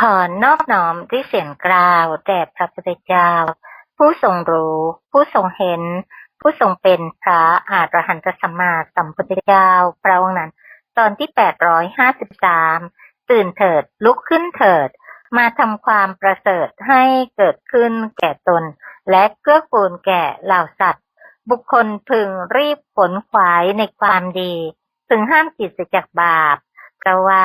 ขอนอบน้อมด้วยเสียงกล่าวแด่พระพุทธเจ้า ผู้ทรงรู้ ผู้ทรงเห็น ผู้ทรงเป็นพระอาหารหันตสัมมาสัมพุทธเจ้าพระองค์นั้น ตอนที่ 853 ตื่นเถิดลุกขึ้นเถิด มาทำความประเสริฐให้เกิดขึ้นแก่ตน และเกื้อกูลแก่เหล่าสัตว์ บุคคลพึงรีบผลขวายในความดี พึงห้ามจิตจากบาปเพราะว่า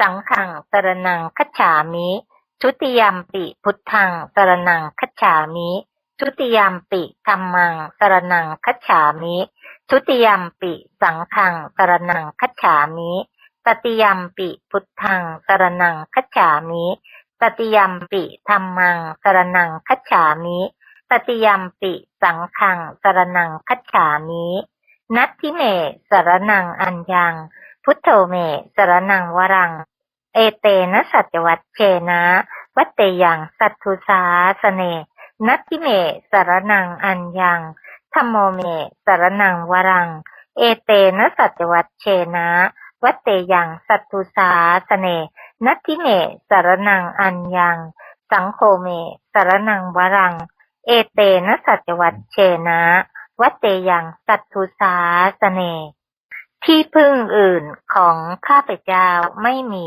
สังฆังสรนังคัจฉามิทุติยามปิพุทธังสรนังคัจฉามิทุติยามปิธัมมังสรนังคัจฉามิทุติยามปิสังฆังสรนังคัจฉามิตติยามปิพุทธังสรนังคัจฉามิตติยามปิธัมมังสรนังคัจฉามิตติยามปิสังฆังสรนังคัจฉามินัตถิเมสรนังอัญญัง พุทโธเมสรนังวรัง เอเตนะสัจวัตเชนะ วัตเตยังสัตถุสาสเนนัตถิเมสรนังอัญญังธรรมโมเมสรนังวรัง เอเตนะสัจวัตเชนะ วัตเตยังสัตถุสาสเนนัตถิเมสรนังอัญญัง สังโฆเมสรนังวรัง เอเตนะสัจวัตเชนะ วัตเตยังสัตถุสาสเนที่พึ่งอื่นของข้าพเจ้าไม่มี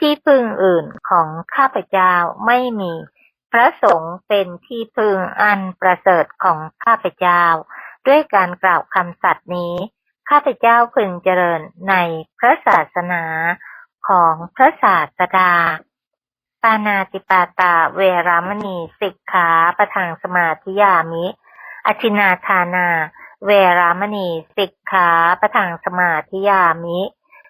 ที่พึ่งอื่นของข้าพเจ้าไม่มี พระสงฆ์เป็นที่พึ่งอันประเสริฐของข้าพเจ้า ด้วยการกล่าวคำสัตย์นี้ ข้าพเจ้าพึงเจริญในพระศาสนาของพระศาสดา ปานาติปาตาเวรามณีสิกขาประทังสมาธิยามิ อชินาทานา เวรามณีสิกขาประทังสมาธิยามิ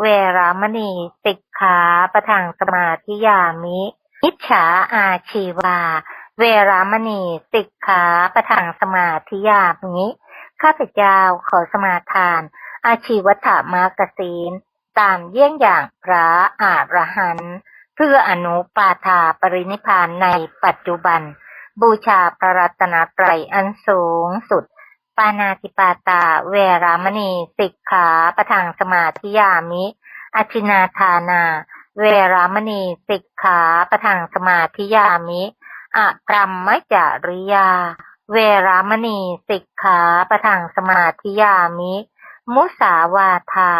เวรามณีสิกขาประทังสมาธิยามิมิจฉาอาชีวา เวรามณีสิกขาประทังสมาธิยามิข้าพเจ้าขอสมาทาน อาชีวัฏมากศีลตามเยี่ยงอย่างพระอาหารหันต์เพื่ออนุปาทาปรินิพพานในปัจจุบัน บูชาพระรัตนตรัยอันสูงสุด ปานาติปาตา เวรามณีสิกขาประทังสมาธิยามิอชินาทานา เวรามณีสิกขาประทังสมาธิยามิอะพรัมมจาริยา เวรามณีสิกขาประทังสมาธิยามิ มุสาวาทา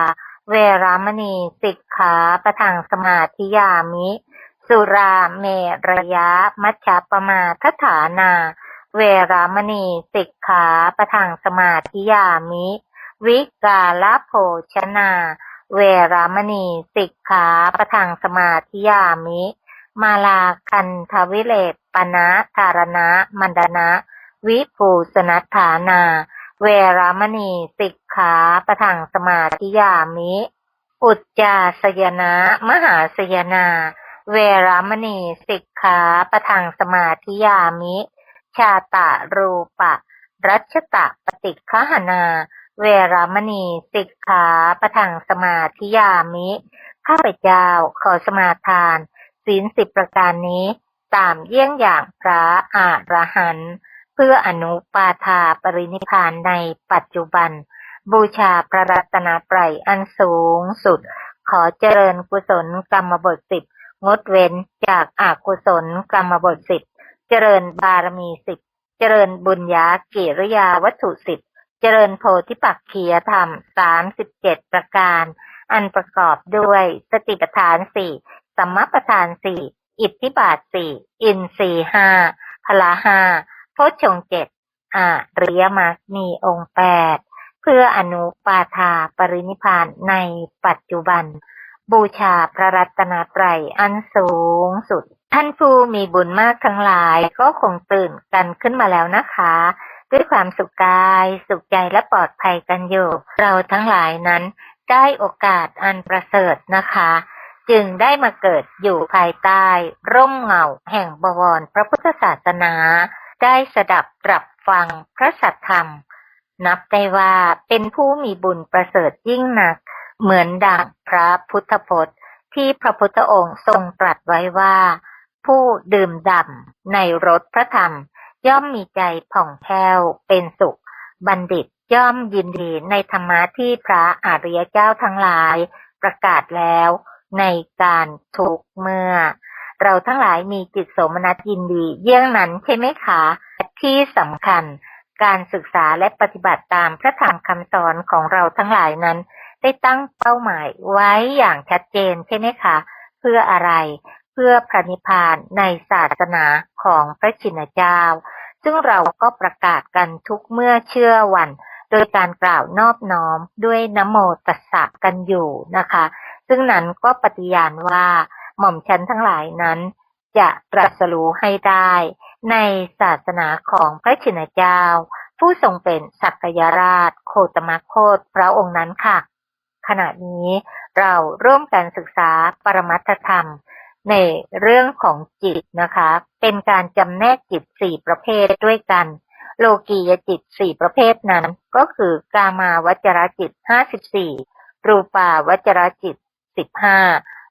เวรามณีสิกขาประทังสมาธิยามิ สุราเมรยะมัชฌปมาทฐานา เวรามณีสิกขาประทังสมาธิยามิ วิกาลโภชนา เวรามณีสิกขาประทังสมาธิยามิ มาลาคันทวิเลปปนะธารณะมันดนะ วิภูสนัฏฐานา เวรามณีสิกขาประทังสมาธิยามิ อุจจาสยนะ มหาสยนา เวรามณีสิกขาประทังสมาธิยามิ ชาตะรูปะ รัชตะปฏิฆหนา เวรามณีสิกขาประทังสมาธิยามิ ข้าพเจ้าขอสมาทาน ศีลสิบประการนี้ ตามเยี่ยงอย่างพระอาหารหันต์เพื่ออนุปาทาปรินิพพานในปัจจุบัน บูชาพระรัตนตรัยอันสูงสุด ขอเจริญกุศลกรรมบทสิบงดเว้นจากอากุศลกรรมบทสิบ เจริญบารมีสิบเจริญบุญญากิริยาวัตถุสิบเจริญโพธิปักขียธรรมสามสิบเจ็ดประการ อันประกอบด้วยสติปัฏฐานสี่สัมมาปัฏฐานสี่อิทธิบาทสี่อินทรีห้าพละห้าโพชฌงเจ็ดอาริยมรรคมีองค์แปดเพื่ออนุปาทาปรินิพานในปัจจุบัน บูชาพระรัตนตรัยอันสูงสุด ท่านผู้มีบุญมากทั้งหลายก็คงตื่นกันขึ้นมาแล้วนะคะ ด้วยความสุขกาย สุขใจและปลอดภัยกันอยู่ เราทั้งหลายนั้นได้โอกาสอันประเสริฐนะคะ จึงได้มาเกิดอยู่ภายใต้ ร่มเงาแห่งบวรพระพุทธศาสนา ได้สดับตรับฟังพระสัทธรรม นับได้ว่าเป็นผู้มีบุญประเสริฐยิ่งนัก เหมือนดังพระพุทธพจน์ ที่พระพุทธองค์ทรงตรัสไว้ว่า ผู้ดื่มด่ำในรสพระธรรม ย่อมมีใจผ่องแผ้วเป็นสุข บัณฑิตย่อมยินดีในธรรมะที่พระอริยเจ้าทั้งหลาย ประกาศแล้วในการทุกเมื่อ เราทั้งหลายมีจิตโสมนัสยินดีเยี่ยงนั้นใช่ไหมคะที่สำคัญการศึกษาและปฏิบัติตามพระธรรมคำสอนของเราทั้งหลายนั้น ได้ตั้งเป้าหมายไว้อย่างชัดเจนใช่ไหมคะ เพื่ออะไร พื่อพระนิพพานในศาสนาของพระชินเจ้า ซึ่งเราก็ประกาศกันทุกเมื่อเชื่อวัน โดยการกล่าวนอบน้อมด้วยนโมตัสสะกันอยู่นะคะ ซึ่งนั้นก็ปฏิญาณว่าหม่อมฉันทั้งหลายนั้น จะตรัสรู้ให้ได้ ในศาสนาของพระชินเจ้า ผู้ทรงเป็นสักยราช โคตมโคตพระองค์นั้นค่ะ ขณะนี้เราร่วมกันศึกษาปรมัตถธรรม ในเรื่องของจิตนะคะ เป็นการจำแนกจิตสี่ประเภทด้วยกัน โลกียจิตสี่ประเภทนั้น ก็คือกามาวจรจิตห้าสิบสี่รูปาวจรจิตสิบห้า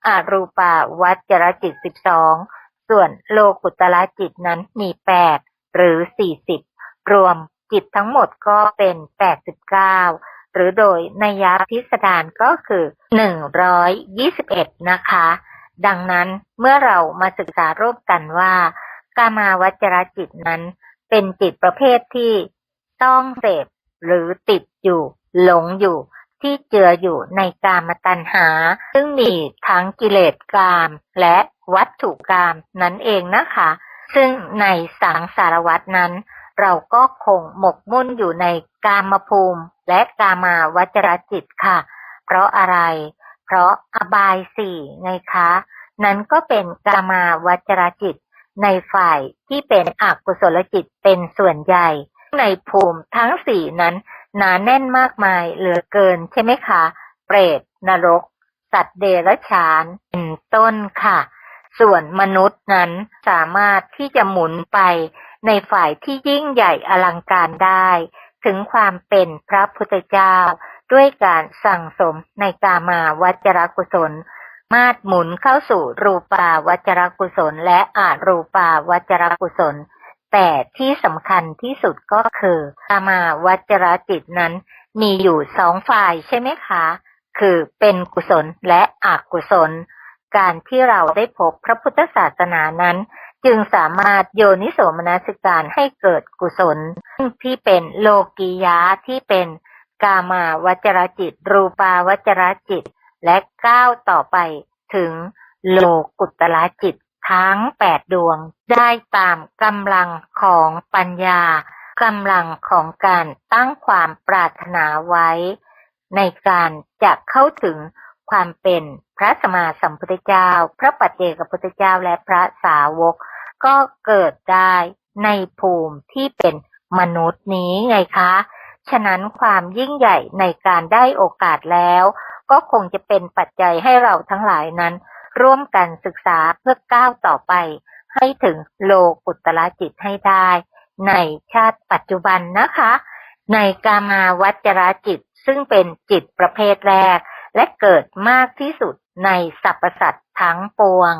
อารูปาวัจรจิตสิบสองส่วนโลกุตละจิตนั้นมีแปดหรือสี่สิบรวมจิตทั้งหมดก็เป็นแปดสิบเก้าหรือโดยนัยยะพิสดารก็คือหนึ่งร้อยยี่สิบเอ็ดนะคะ ดังนั้นเมื่อเรามาศึกษาร่วมกันว่า กามาวจรจิตนั้น เป็นจิตประเภทที่ต้องเสพหรือติดอยู่ หลงอยู่ที่เจืออยู่ในกามตัณหา ซึ่งมีทั้งกิเลสกาม และวัตถุกามนั่นเองนะคะ ซึ่งในสังสารวัตนั้น เราก็คงหมกมุ่นอยู่ในกามภูมิ และกามาวจรจิตค่ะ เพราะอะไร เพราะอบายสี่ไงคะ นั้นก็เป็นกามาวจรจิต ในฝ่ายที่เป็นอกุศลจิตเป็นส่วนใหญ่ ในภูมิทั้งสี่นั้นหนาแน่นมากมายเหลือเกินใช่ไหมคะ เปรตนรก สัตว์เดรัจฉานเป็นต้นค่ะ ส่วนมนุษย์นั้นสามารถที่จะหมุนไปในฝ่ายที่ยิ่งใหญ่อลังการได้ ถึงความเป็นพระพุทธเจ้า ด้วยการสั่งสมในกามาวจรกุศล มาดหมุนเข้าสู่รูปาวจรกุศล และอารูปาวจรกุศล แต่ที่สำคัญที่สุดก็คือกามาวจรจิตนั้น มีอยู่สองฝ่ายใช่ไหมคะ คือเป็นกุศลและอกุศล การที่เราได้พบพระพุทธศาสนานั้นจึงสามารถโยนิโสมนสิการให้เกิดกุศล ที่เป็นโลกียะที่เป็น กามาวจรจิต รูปาวจรจิต และก้าวต่อไปถึงโลกุตละจิตทั้งแปดดวงได้ตามกำลังของปัญญากำลังของการตั้งความปรารถนาไว้ ในการจะเข้าถึงความเป็นพระสมมาสัมพุทธเจ้า พระปัจเจกพุทธเจ้าและพระสาวก ก็เกิดได้ในภูมิที่เป็นมนุษย์นี้ไงคะ ฉะนั้นความยิ่งใหญ่ในการได้โอกาสแล้ว ก็คงจะเป็นปัจจัยให้เราทั้งหลายนั้น ร่วมกันศึกษาเพื่อก้าวต่อไป ให้ถึงโลกุตละจิตให้ได้ ในชาติปัจจุบันนะคะ ในกามาวัจรจิตซึ่งเป็นจิตประเภทแรก และเกิดมากที่สุดในสรรพสัตว์ทั้งปวง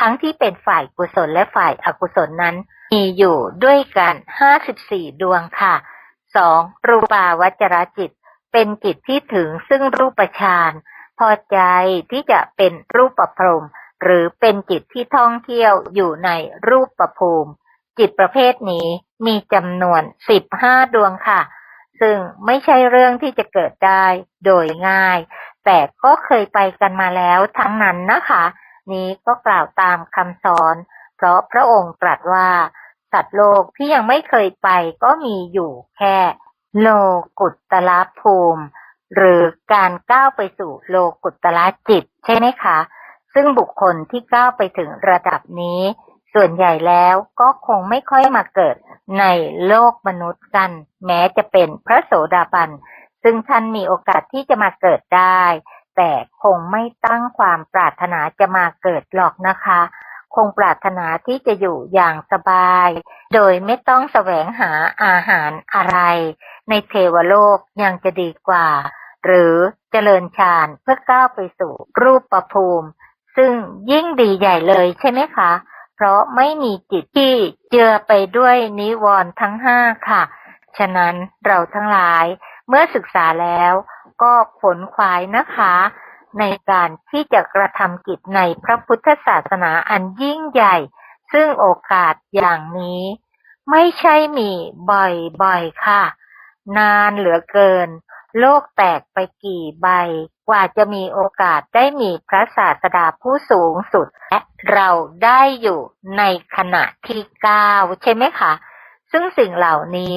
ทั้งที่เป็นฝ่ายกุศลและฝ่ายอกุศลนั้น มีอยู่ด้วยกัน 54 ดวงค่ะ 2. รูปาวจรจิต เป็นจิตที่ถึงซึ่งรูปฌานพอใจที่จะเป็นรูปประพรมหรือเป็นจิตที่ท่องเที่ยวอยู่ในรูปประภูมิ จิตประเภทนี้มีจำนวนสิบห้าดวงค่ะ ซึ่งไม่ใช่เรื่องที่จะเกิดได้โดยง่าย แต่ก็เคยไปกันมาแล้วทั้งนั้นนะคะ นี้ก็กล่าวตามคำสอน เพราะพระองค์ตรัสว่า สัตว์โลกที่ยังไม่เคยไปก็มีอยู่แค่ โลกุตตะภูมิ หรือการก้าวไปสู่โลกุตตะจิต ใช่ไหมคะ ซึ่งบุคคลที่ก้าวไปถึงระดับนี้ ส่วนใหญ่แล้วก็คงไม่ค่อยมาเกิดในโลกมนุษย์กัน แม้จะเป็นพระโสดาบัน ซึ่งท่านมีโอกาสที่จะมาเกิดได้ แต่คงไม่ตั้งความปรารถนาจะมาเกิดหรอกนะคะ คงปรารถนาที่จะอยู่อย่างสบาย โดยไม่ต้องแสวงหาอาหารอะไร ในเทวโลกยังจะดีกว่า หรือเจริญฌานเพื่อก้าวไปสู่รูปประภูมิ ซึ่งยิ่งดีใหญ่เลยใช่ไหมคะ เพราะไม่มีจิตที่เจือไปด้วยนิวรณ์ทั้งห้าค่ะ ฉะนั้นเราทั้งหลายเมื่อศึกษาแล้วก็ผลควายนะคะ ในการที่จะกระทำกิจในพระพุทธศาสนาอันยิ่งใหญ่ ซึ่งโอกาสอย่างนี้ ไม่ใช่มีบ่อยๆค่ะ นานเหลือเกิน โลกแตกไปกี่ใบ กว่าจะมีโอกาสได้มีพระศาสดาผู้สูงสุด และเราได้อยู่ในขณะที่เก้าใช่ไหมคะซึ่งสิ่งเหล่านี้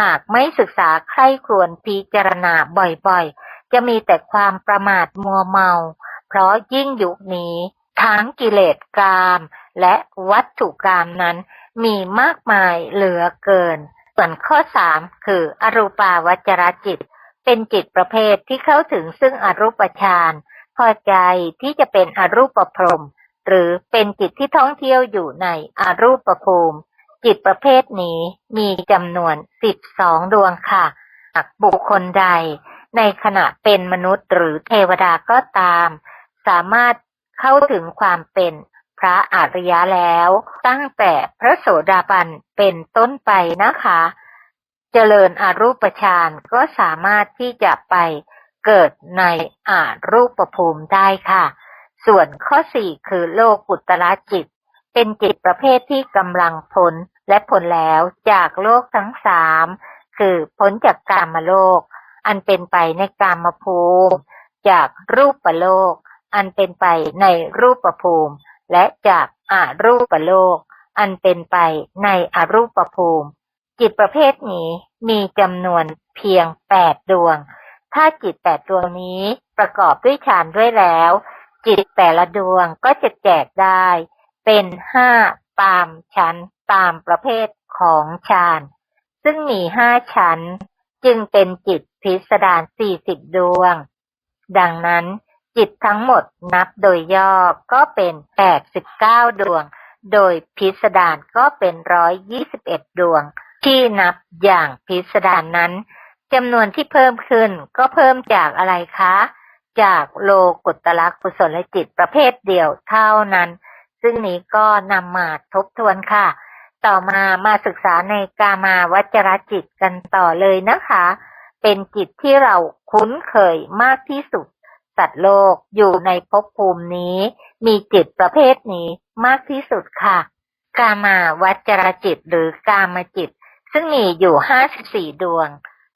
หากไม่ศึกษาใคร่ครวญพิจารณาบ่อยๆ จะมีแต่ความประมาทมัวเมา เพราะยิ่งยุคนี้ทั้งกิเลสกามและวัตถุกรรมนั้นมีมากมายเหลือเกิน ส่วนข้อสามคืออรูปาวจรจิต เป็นจิตประเภทที่เข้าถึงซึ่งอรูปฌานพอใจที่จะเป็นอรูปพรมหรือเป็นจิตที่ท่องเที่ยวอยู่ในอรูปภูมิ จิตประเภทนี้มีจำนวนสิบสองดวงค่ะหากบุคคลใด ในขณะเป็นมนุษย์หรือเทวดาก็ตาม สามารถเข้าถึงความเป็นพระอริยะแล้ว ตั้งแต่พระโสดาบันเป็นต้นไปนะคะ เจริญอารูปฌานก็สามารถที่จะไปเกิดในอารูปภูมิได้ค่ะ ส่วนข้อสี่คือโลกุตตรจิต เป็นจิตประเภทที่กำลังพ้นและพ้นแล้วจากโลกทั้งสามคือพ้นจากกามโลก อันเป็นไปในกามภูมิ จากรูปโลก อันเป็นไปในรูปภูมิ และจากอารูปโลก อันเป็นไปในอรูปภูมิ จิตประเภทนี้มีจำนวนเพียงแปดดวง ถ้าจิตแปดดวงนี้ประกอบด้วยฌานด้วยแล้ว จิตแต่ละดวงก็จะแจกได้ เป็นห้าตามชั้นตามประเภทของฌานซึ่งมีห้าชั้น จึงเป็นจิตพิสดารสี่สิบดวง ดังนั้นจิตทั้งหมดนับโดยย่อก็เป็นแปดสิบเก้าดวง โดยพิสดารก็เป็นร้อยยี่สิบเอ็ดดวง ที่นับอย่างพิสดารนั้นจำนวนที่เพิ่มขึ้นก็เพิ่มจากอะไรคะ จากโลกุตละกุศลจิตประเภทเดียวเท่านั้น ซึ่งนี้ก็นำมาทบทวนค่ะ ต่อมามาศึกษาในกามาวจรจิตกันต่อเลยนะคะ เป็นจิตที่เราคุ้นเคยมากที่สุด สัตว์โลกอยู่ในภพภูมินี้ มีจิตประเภทนี้มากที่สุดค่ะ กามาวัจรจิตหรือกามจิต ซึ่งมีอยู่ห้าสิบสี่ดวง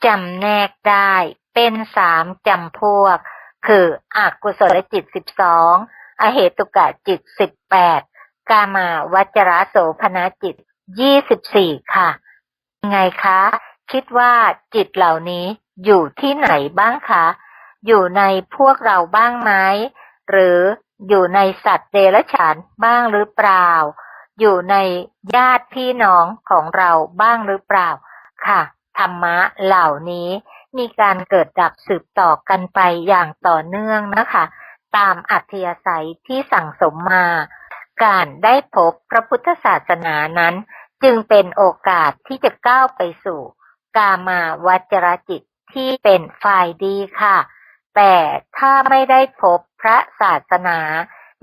จำแนกได้เป็นสามจำพวก คืออกุศลจิตสิบสองอเหตุกะจิตสิบแปดกามาวัจรโสภณจิต ยี่สิบสี่ค่ะ ไงคะ คิดว่าจิตเหล่านี้อยู่ที่ไหนบ้างคะ อยู่ในพวกเราบ้างไหม หรืออยู่ในสัตว์เดรัจฉานบ้างหรือเปล่า อยู่ในญาติพี่น้องของเราบ้างหรือเปล่า ค่ะ ธรรมะเหล่านี้มีการเกิดดับสืบต่อกันไปอย่างต่อเนื่องนะคะ ตามอัธยาศัยที่สั่งสมมา การได้พบพระพุทธศาสนานั้น จึงเป็นโอกาสที่จะก้าวไปสู่ กามาวัจรจิตที่เป็นฝ่ายดีค่ะ แต่ถ้าไม่ได้พบพระศาสนา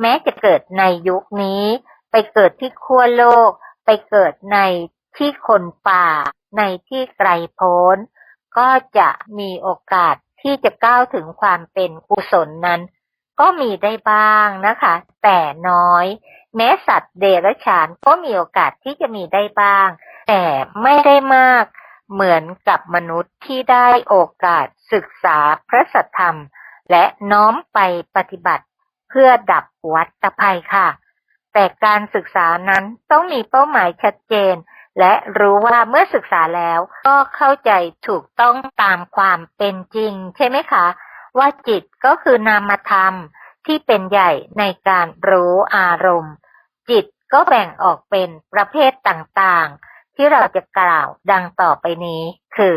แม้จะเกิดในยุคนี้ ไปเกิดที่ขั้วโลก ไปเกิดในที่คนป่า ในที่ไกลโพ้น ก็จะมีโอกาสที่จะก้าวถึงความเป็นกุศลนั้น ก็มีได้บ้างนะคะ แต่น้อย แม้สัตว์เดรัจฉานก็มีโอกาสที่จะมีได้บ้าง แต่ไม่ได้มากเหมือนกับมนุษย์ที่ได้โอกาสศึกษาพระสัทธรรม และน้อมไปปฏิบัติ เพื่อดับวัฏภัยค่ะ แต่การศึกษานั้นต้องมีเป้าหมายชัดเจน และรู้ว่าเมื่อศึกษาแล้วก็เข้าใจถูกต้องตามความเป็นจริง ใช่ไหมคะ ว่าจิตก็คือนามธรรม ที่เป็นใหญ่ในการรู้อารมณ์ จิตก็แบ่งออกเป็นประเภทต่างๆ ที่เราจะกล่าวดังต่อไปนี้ คือ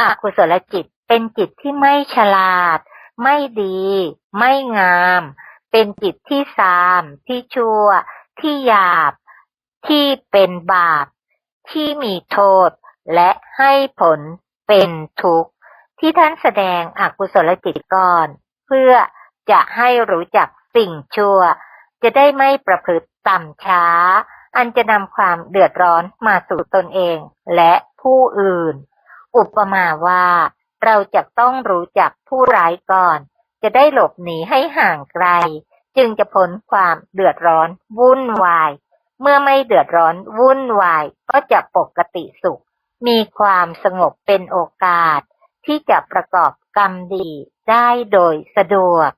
อกุศลจิตเป็นจิตที่ไม่ฉลาด ไม่ดี ไม่งาม เป็นจิตที่ซาม ที่ชั่ว ที่หยาบ ที่เป็นบาป ที่มีโทษ และให้ผลเป็นทุกข์ ที่ท่านแสดงอกุศลจิตก่อน เพื่อ จะให้รู้จักสิ่งชั่ว จะได้ไม่ประพฤติต่ำช้า อันจะนำความเดือดร้อนมาสู่ตนเองและผู้อื่น อุปมาว่า เราจะต้องรู้จักผู้ร้ายก่อน จะได้หลบหนีให้ห่างไกล จึงจะพ้นความเดือดร้อนวุ่นวาย เมื่อไม่เดือดร้อนวุ่นวายก็จะปกติสุข มีความสงบเป็นโอกาสที่จะประกอบกรรมดีได้โดยสะดวก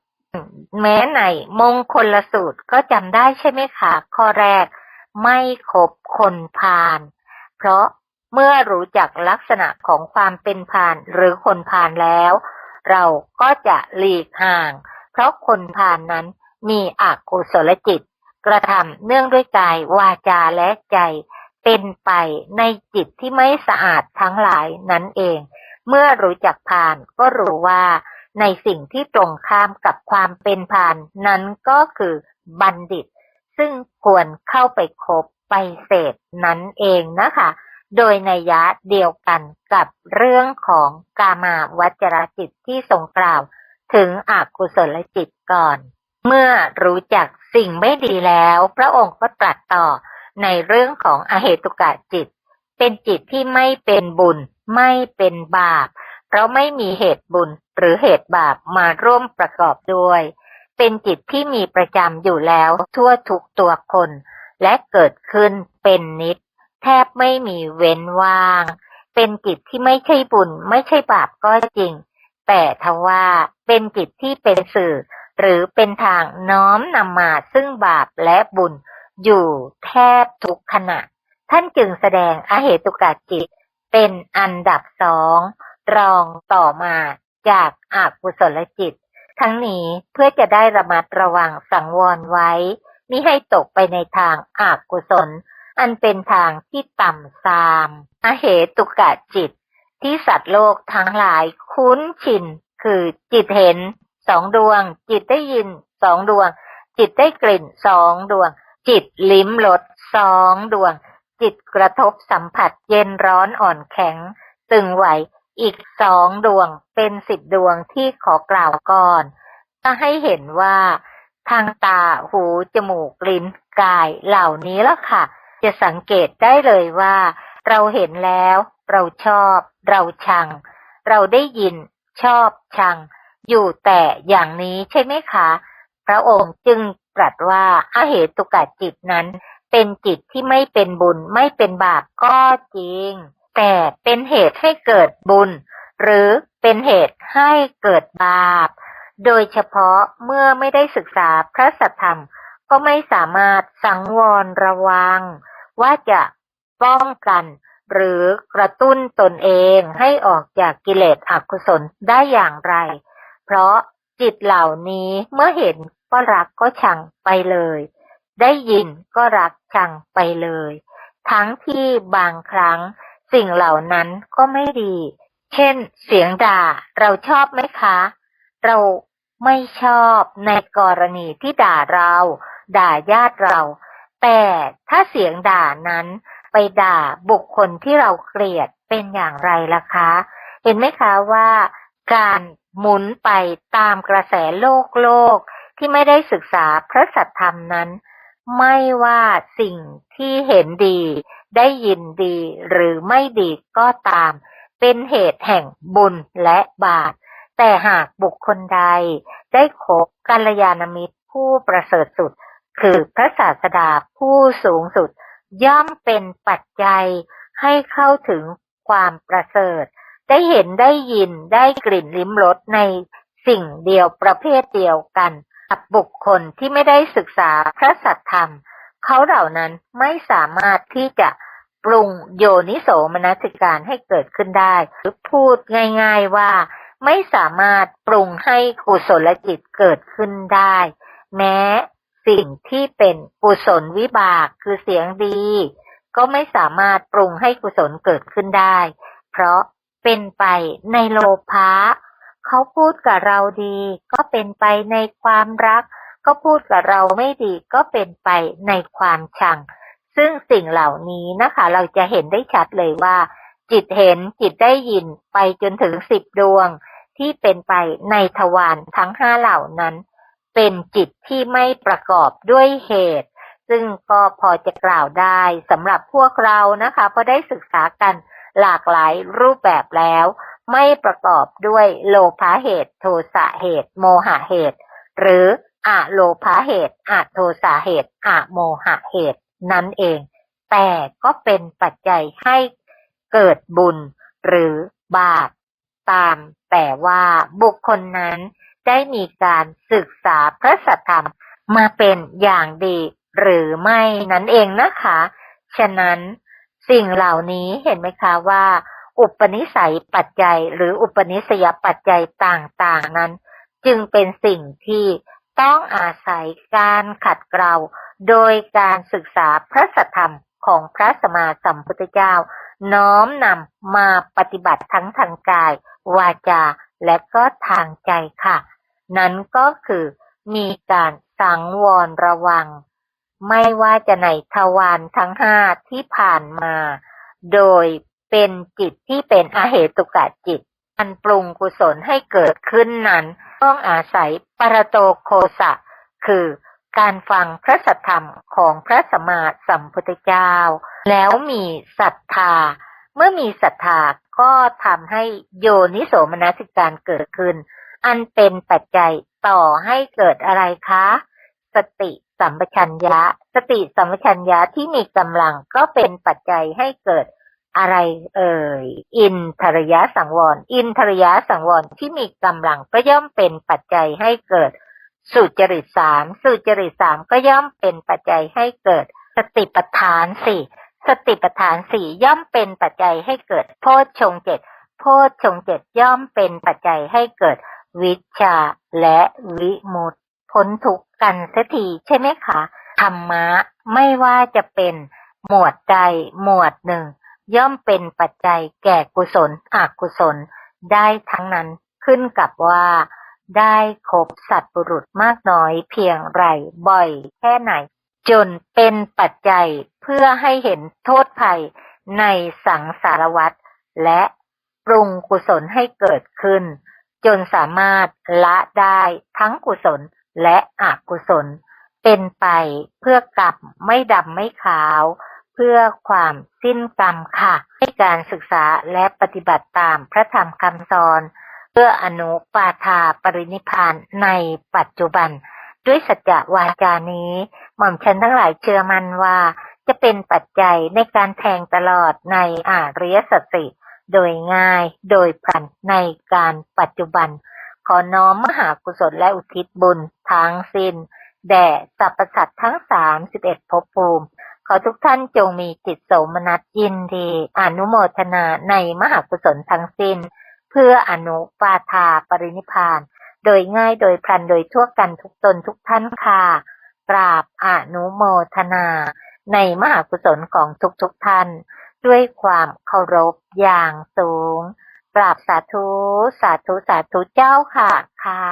แม้ในมงคลสูตรก็จำได้ใช่ไหมคะข้อแรก ไม่คบคนพาลเพราะเมื่อรู้จักลักษณะของความเป็นพาลหรือคนพาลแล้ว เราก็จะหลีกห่าง เพราะคนพาลนนั้นมีอกุศลจิต กระทำเนื่องด้วยกายวาจาและใจเป็นไปในจิตที่ไม่สะอาดทั้งหลายนั้นเอง เมื่อรู้จักพานก็รู้ว่า ในสิ่งที่ตรงข้ามกับความเป็นพานนั้นก็คือบัณฑิต ซึ่งควรเข้าไปคบไปเสพนั้นเองนะคะ โดยในยะเดียวกันกับเรื่องของกามาวจรจิตที่ทรงกล่าว ถึงอกุศลจิตก่อน เมื่อรู้จักสิ่งไม่ดีแล้ว พระองค์ก็ตรัสต่อในเรื่องของอเหตุกะจิต เป็นจิตที่ไม่เป็นบุญ ไม่เป็นบาป เพราะไม่มีเหตุบุญหรือเหตุบาปมาร่วมประกอบด้วย เป็นจิตที่มีประจำอยู่แล้วทั่วทุกตัวคน และเกิดขึ้นเป็นนิด แทบไม่มีเว้นว่าง เป็นจิตที่ไม่ใช่บุญ ไม่ใช่บาปก็จริง แต่ทว่าเป็นจิตที่เป็นสื่อ หรือเป็นทางน้อมนำมาซึ่งบาปและบุญอยู่แทบทุกขณะ ท่านจึงแสดงอเหตุกาจิตเป็นอันดับสอง รองต่อมาจากอากุศลจิต ทั้งนี้เพื่อจะได้ระมัดระวังสังวรไว้มิให้ตกไปในทางอากุศล อันเป็นทางที่ต่ำทรามอเหตุกะจิต ที่สัตว์โลกทั้งหลายคุ้นชิน คือจิตเห็นสองดวง จิตได้ยินสองดวง จิตได้กลิ่นสองดวง จิตลิ้มรสสองดวง จิตกระทบสัมผัสเย็นร้อนอ่อนแข็ง ตึงไหว อีกสองดวงเป็นสิบดวงที่ขอกล่าวก่อนก็ให้เห็นว่าทางตาหูจมูกลิ้นกายเหล่านี้ละค่ะ จะสังเกตได้เลยว่า เราเห็นแล้ว เราชอบ เราชัง เราได้ยิน ชอบชัง อยู่แต่อย่างนี้ใช่ไหมคะ พระองค์จึงตรัสว่าอาเหตุกะจิตนั้น เป็นจิตที่ไม่เป็นบุญไม่เป็นบาปก็จริง แต่เป็นเหตุให้เกิดบุญ หรือเป็นเหตุให้เกิดบาป โดยเฉพาะเมื่อไม่ได้ศึกษาพระสัทธรรม ก็ไม่สามารถสังวรระวัง ว่าจะป้องกันหรือกระตุ้นตนเองให้ออกจากกิเลสอกุศลได้อย่างไร เพราะจิตเหล่านี้เมื่อเห็นก็รักก็ชังไปเลย ได้ยินก็รักชังไปเลย ทั้งที่บางครั้ง สิ่งเหล่านั้นก็ไม่ดี เช่น เสียงด่าเราชอบไหมคะ เราไม่ชอบในกรณีที่ด่าเรา ด่าญาติเรา แต่ถ้าเสียงด่านั้นไปด่าบุคคลที่เราเกลียดเป็นอย่างไรล่ะคะ เห็นไหมคะว่าการหมุนไปตามกระแสโลกโลกที่ไม่ได้ศึกษาพระสัทธรรมนั้น ไม่ว่าสิ่งที่เห็นดี ได้ยินดีหรือไม่ดีก็ตาม เป็นเหตุแห่งบุญและบาปแต่หากบุคคลใด ได้คบกัลยาณมิตรผู้ประเสริฐสุด คือพระศาสดาผู้สูงสุด ย่อมเป็นปัจจัยให้เข้าถึงความประเสริฐ ได้เห็นได้ยินได้กลิ่นลิ้มรสในสิ่งเดียวประเภทเดียวกันกับบุคคลที่ไม่ได้ศึกษาพระสัทธรรม เขาเหล่านั้นไม่สามารถที่จะ ปรุงโยนิโสมนสิการให้เกิดขึ้นได้ หรือพูดง่าย ๆว่าไม่สามารถปรุงให้กุศลจิตเกิดขึ้นได้ แม้สิ่งที่เป็นกุศลวิบากคือเสียงดี ก็ไม่สามารถปรุงให้กุศลเกิดขึ้นได้ เพราะเป็นไปในโลภะเขาพูดกับเราดี ก็เป็นไปในความรัก ก็พูดกับเราไม่ดี ก็เป็นไปในความชัง ซึ่งสิ่งเหล่านี้นะคะ เราจะเห็นได้ชัดเลยว่า จิตเห็นจิตได้ยินไปจนถึงสิบดวง ที่เป็นไปในทวารทั้งห้าเหล่านั้น เป็นจิตที่ไม่ประกอบด้วยเหตุ ซึ่งก็พอจะกล่าวได้สำหรับพวกเรานะคะเพราะได้ศึกษากันหลากหลายรูปแบบแล้ว ไม่ประกอบด้วยโลภะเหตุ โทสะเหตุ โมหะเหตุ หรืออะโลภะเหตุอะโทสะเหตุอะโมหะเหตุ นั่นเอง แต่ก็เป็นปัจจัยให้เกิดบุญหรือบาปตามแต่ว่าบุคคลนั้นได้มีการศึกษาพระสัทธรรมมาเป็นอย่างดีหรือไม่นั่นเองนะคะ ฉะนั้นสิ่งเหล่านี้เห็นไหมคะว่า อุปนิสัยปัจจัยหรืออุปนิสยปัจจัยต่างๆนั้น จึงเป็นสิ่งที่ ต้องอาศัยการขัดเกลาโดยการศึกษาพระสัทธรรมของพระสมมาสัมพุทธเจ้า น้อมนำมาปฏิบัติทั้งทางกาย วาจา และก็ทางใจค่ะ นั้นก็คือมีการสังวรระวัง ไม่ว่าจะในทวารทั้งห้าที่ผ่านมา โดยเป็นจิตที่เป็นอาเหตุกะจิต อันปรุงกุศลให้เกิดขึ้นนั้น ต้องอาศัยปรโตโคสะ คือการฟังพระสัทธรรมของพระสมมาสัมพุทธเจ้า แล้วมีศรัทธา เมื่อมีศรัทธาก็ทำให้โยนิโสมนสิการเกิดขึ้น อันเป็นปัจจัยต่อให้เกิดอะไรคะ สติสัมปชัญญะ สติสัมปชัญญะที่มีกำลังก็เป็นปัจจัยให้เกิด อะไรเอ่ยอินทรยะสังวร อินทรยะสังวรที่มีกำลังก็ย่อมเป็นปัจจัยให้เกิดสุจริตสามสุจริตสามก็ย่อมเป็นปัจจัยให้เกิด สติปัฏฐานสี่สติปัฏฐานสี่ย่อมเป็นปัจจัยให้เกิดโพชฌงเจ็ดโพชฌงเจ็ดย่อมเป็นปัจจัยให้เกิดวิชาและวิมุตพ้นทุกข์กันเสียทีใช่ไหมคะธรรมะไม่ว่าจะเป็นหมวดใดหมวดหนึ่ง ย่อมเป็นปัจจัยแก่กุศลอกุศล ได้ทั้งนั้นขึ้นกับว่า ได้คบสัตว์บุรุษมากน้อยเพียงไรบ่อยแค่ไหน จนเป็นปัจจัยเพื่อให้เห็นโทษภัยในสังสารวัฏและปรุงกุศลให้เกิดขึ้น จนสามารถละได้ทั้งกุศลและอกุศล เป็นไปเพื่อกรรมไม่ดำไม่ขาว เพื่อความสิ้นกรรมค่ะ ให้การศึกษาและปฏิบัติตามพระธรรมคำสอน เพื่ออนุปาทาปรินิพานในปัจจุบัน ด้วยสัจจวาจานี้ หม่อมฉันทั้งหลายเชื่อมั่นว่า จะเป็นปัจจัยในการแทงตลอดในอาริยสัจสิโดยง่ายโดยพลันในการปัจจุบัน ขอน้อมมหากุศลและอุทิศบุญทั้งสิ้น แด่สรรพสัตว์ทั้งสามสิบเอ็ดภพภูมิ ขอทุกท่านจงมีจิตโสมนัสยินดี อนุโมทนาในมหากุศลทั้งสิ้น เพื่ออนุปาทาปรินิพาน โดยง่ายโดยพลันโดยทั่วกันทุกตนทุกท่านค่ะกราบอนุโมทนา ในมหากุศลของทุกทุกท่าน ด้วยความเคารพอย่างสูงกราบสาธุ สาธุ สาธุเจ้าค่ะค่ะ